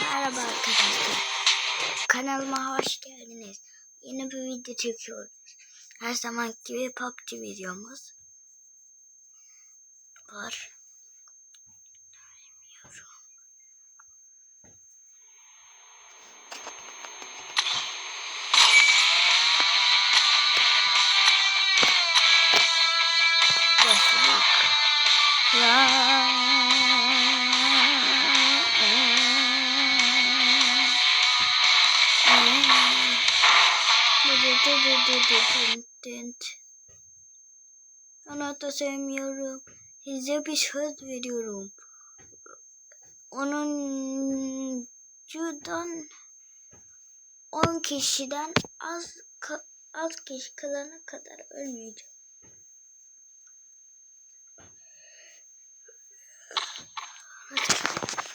Merhaba arkadaşlar. Kanalıma hoş geldiniz. Yeni bir video çekiyoruz. Her zaman gibi PUBG videomuz var. Da sevmiyorum. Size bir söz veriyorum. Onun cudan 10 kişiden az az kişi kalana kadar ölmeyeceğim.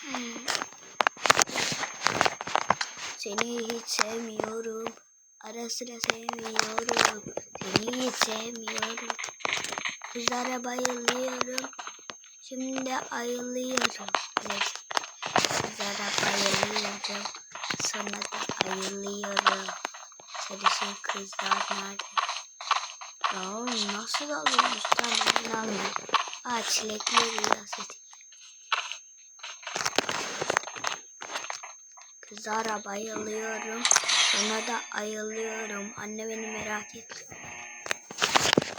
Hmm. Seni hiç sevmiyorum. Ara sıra sevmiyorum. Seni hiç sevmiyorum. Kızlara bayılıyorum. Şimdi ayılıyorum. Evet. Kızlara bayılıyorum. Sana da ayılıyorum. Sarışın kızlar nerede? Ya nasıl alıyormuş? Tamam inanmıyorum. Aa çilekli rüyası. Kızlara bayılıyorum. Sana da ayılıyorum. Anne beni merak etti.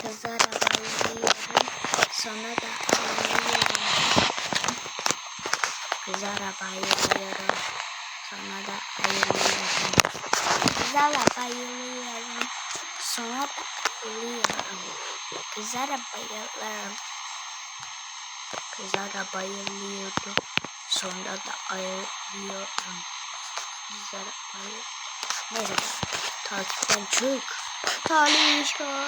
Kızlara bayılıyorum. Sana da ayılıyorum. Kızlara bayılıyorum. Sana da ayılıyorum. Kızlara bayılıyorum. Sana da ayılıyorum. Kızlara bayılıyorum. Kızlara bayılıyorum. Sonra da ayılıyorum. Kızlara bayılıyorum. Neyse. Takipten çık. Talişan.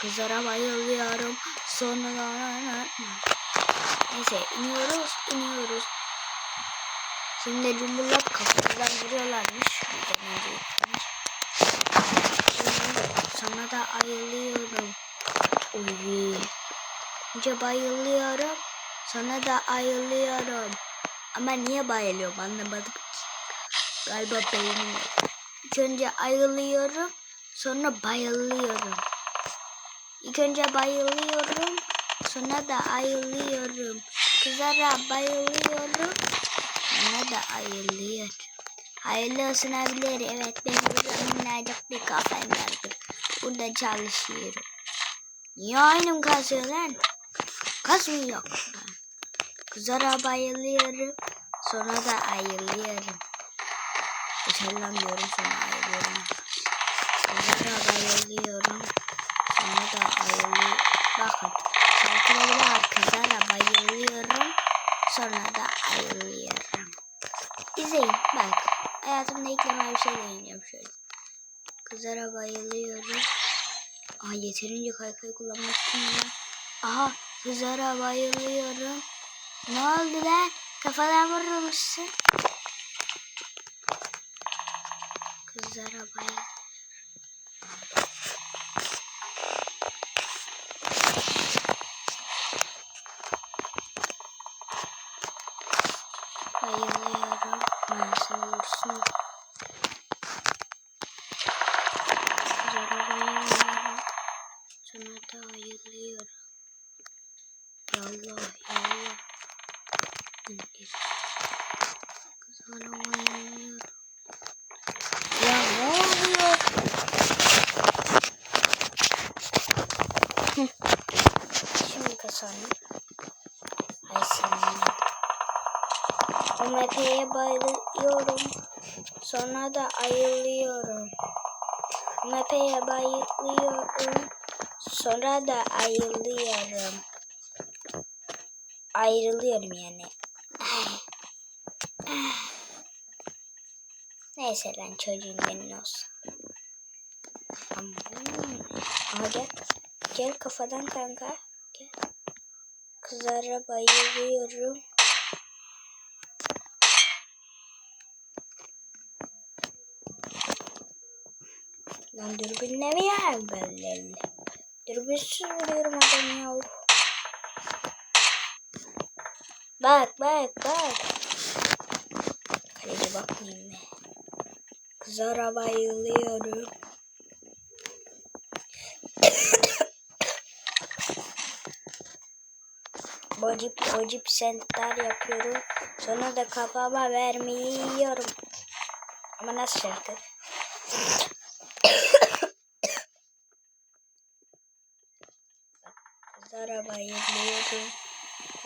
Kızlara bayılıyorum. Sonra Neyse iniyoruz iniyoruz. Şimdi cumhurlar kafamızdan vuruyorlarmış. Sana da ayılıyorum. Uy. Önce bayılıyorum. Sana da ayılıyorum. Ama niye bayılıyorum anlamadım. Galiba beynim. İlk önce ayılıyorum. Sonra bayılıyorum. İlk önce bayılıyorum. Sonra da ayılıyorum. Kızlara bayılıyorum. Sonra da ayılıyorum. Hayırlı olsun abileri. Evet ben burada minnacık bir kafem vardır. Burada çalışıyorum. Niye aynım kasıyor lan? Kasmıyor. Kızlara bayılıyorum. Sonra da ayılıyorum. Utanamıyorum sonra ayılıyorum. Kızlara bayılıyorum. Sonra da ayılıyorum. Bakın. Şarkıda bile var. Kızlara bayılıyorum. Sonra da ayılıyorum. İzleyin bak. Hayatımda ilk defa bir şey deneyeceğim şöyle. Kızlara bayılıyorum. Aa yeterince kaykay kullanmak için ya. Aha kızlara bayılıyorum. Ne oldu lan? Kafadan vurulmuşsun. Kızlara bayılıyorum. Bayılıyorum. Nasıl olsun? Kızlara bayılıyorum. Sana da ayılıyorum. Yallah yallah. Kızlara bayılıyorum. Ya ne oluyor? Şimdi kazandım. Ay senin. O mepeye bayılıyorum. Sonra da ayılıyorum. Mepeye bayılıyorum. Sonra da ayılıyorum. Ayrılıyorum yani. Neyse lan çocuğun gönlü olsun. Aman. Aha gel. Gel kafadan kanka. Gel. Kızlara bayılıyorum. Lan dürbünle mi ya böyle? Dürbünsüz vuruyorum adamı ya. Bak bak bak. Kaleci bakmayayım mı? Kızlara bayılıyorum. Bocip bocip sentler yapıyorum. Sonra da kafama vermiyorum. Ama nasıl şarkı? Kızlara bayılıyorum.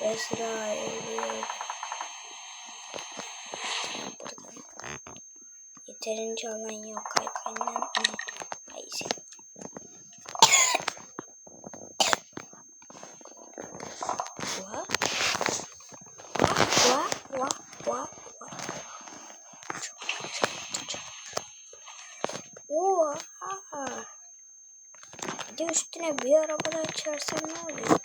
Esra. Buradan. Yeterince alan yok. Kaykayından Neyse. What? Oha! Bir de üstüne bir arabada açarsan ne oluyor?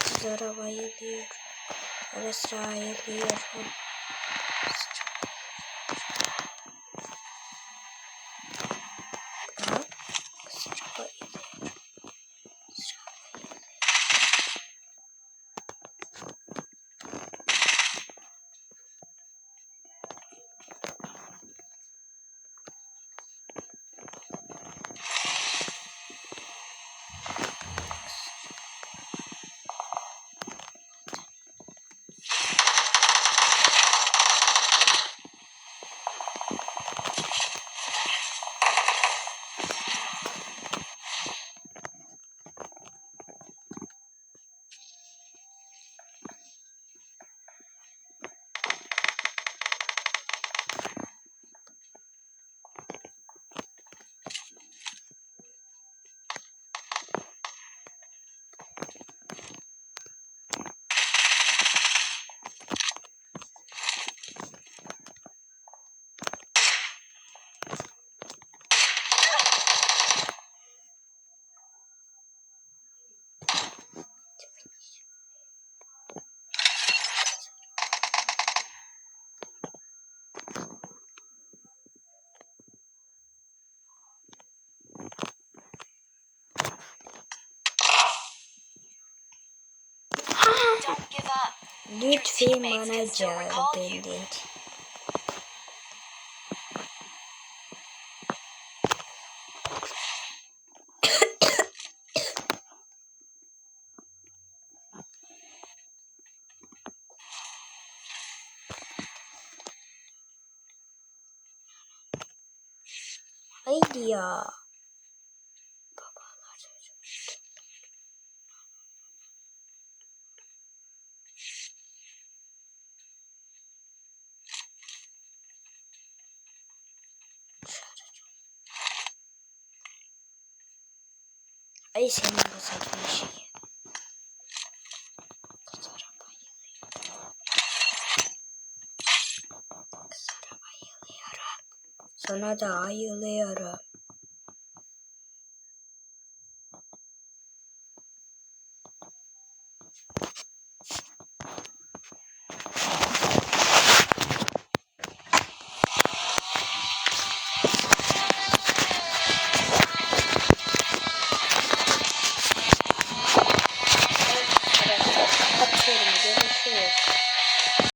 Kız arabayı diyor. Esra'yı diyorum. Bak. Lütfi manager deleted. Haydi. Ay senin bu saçma şey. Kızlara bayılıyorum. Kızlara bayılıyorum. Sana da ayılıyorum.